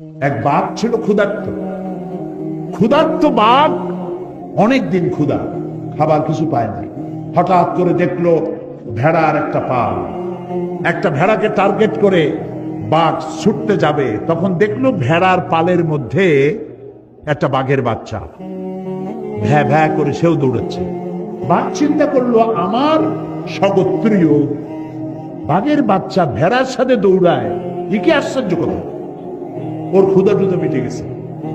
এক বাঘ ছিল ক্ষুধার্ত। ক্ষুধার্ত বাঘ অনেক দিন ক্ষুধা, খাবার কিছু পায় নাই। হঠাৎ করে দেখল ভেড়ার একটা পাল একটা ভেড়াকে টার্গেট করে বাঘ ছুটতে যাবে। তখন দেখল ভেড়ার পালের মধ্যে একটা বাঘের বাচ্চা। ভ্যা ভ্যা করে সেও দৌড়াচ্ছে। বাঘ চিন্তা করল, আমার স্বগোত্রীয় বাঘের বাচ্চা ভেড়ার সাথে দৌড়ায়, এ কি আশ্চর্য কথা? ওর ক্ষুদা টুদা মিটে গেছে।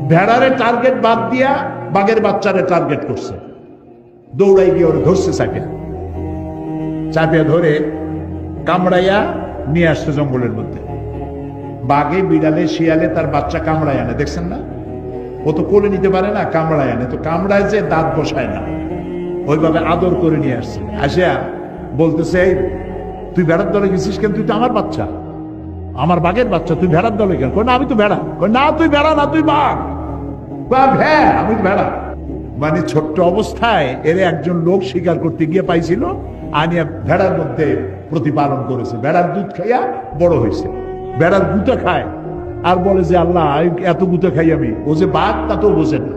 ভেড়ারে টার্গেট বাদ দিয়া বাঘের বাচ্চারে টার্গেট করছে। দৌড়াই গিয়ে ওর ধরছে চাপিয়া। চাপিয়া ধরে কামড়াইয়া নিয়ে আসছে জঙ্গলের মধ্যে। বাঘে বিড়ালে শিয়ালে তার বাচ্চা কামড়ায় আনে দেখছেন না? ও তো কোলে নিতে পারে না কামড়ায় আনে। তো কামড়ায় যে দাঁত বসায় না। ওইভাবে আদর করে নিয়ে আসছে। আসিয়া বলতেছে "এই, তুই ভেড়ার দলে গেছিস কেন? তুই তো আমার বাচ্চা। আমার বাঘের বাচ্চা, তুই ভেড়ার দলে কেন না, আমি তো ভেড়া। না, তুই ভেড়া না, তুই বাঘ। বা আমি ভেড়া মানে ছোট্ট অবস্থায় এর একজন লোক শিকার করতে গিয়ে পাইছিল, আনিয়া ভেড়ার মধ্যে প্রতিপালন করেছে। ভেড়ার দুধ খাইয়া বড় হয়েছে ভেড়ার খায় আর বলে যে, আল্লাহ এত গুতা খাই আমি। ও যে বাঘ, তা তো বোঝে না।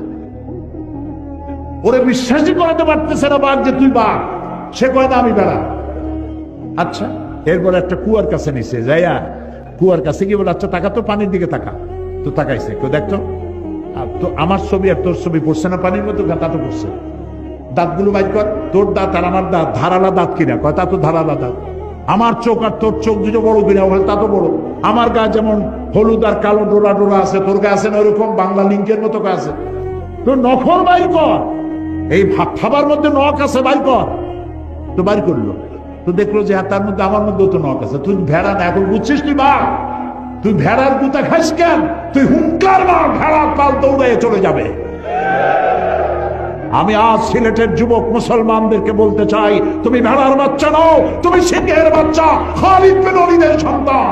ওরে বিশ্বাসই করাতে পারতেছে না বাঘ যে তুই বাঘ। সে কয়, না, আমি বেড়া আচ্ছা এরপর একটা কুয়ার কাছে নিছে, যাইয়া কুয়ার কাছে গিয়ে বলে আচ্ছা টাকা তো পানির দিকে তাকা তো তাকাইছে কেউ দেখতো আর তো আমার ছবি আর তোর ছবি পড়ছে না পানির মতো? তা তো পড়ছে। দাঁতগুলো বাইর কর, তোর দাঁত আর আমার দাঁত, ধারালা দাঁত কিনা? কয়, তা তো ধারালা দাঁত। আমার চোখ আর তোর চোখ দুটো বড় কিনা? বলে তা তো বড়। আমার গা যেমন হলুদ আর কালো ডোরা ডোরা আছে, তোর গা আছে না ওরকম বাংলা লিঙ্কের মতো গা আছে? তোর নখর বাইর কর। এই ভা- খাবার মধ্যে নখ আছে, বাইর কর। তো বাইর করল। তো দেখল যে হ্যাঁ, তার মধ্যে আমার মধ্যেও তো নখ আছে। তুই ভেড়া না এখন বুঝছিস তুই বা তুই ভেড়ার গুতা খাস কেন? তুই হুঙ্কার মার ভেড়ার পাল দৌড়ে চলে যাবে। আমি আজ সিলেটের যুবক মুসলমানদেরকে বলতে চাই তুমি ভেড়ার বাচ্চা নও তুমি সিংহের বাচ্চা খালিদ বিন ওয়ালিদের সন্তান।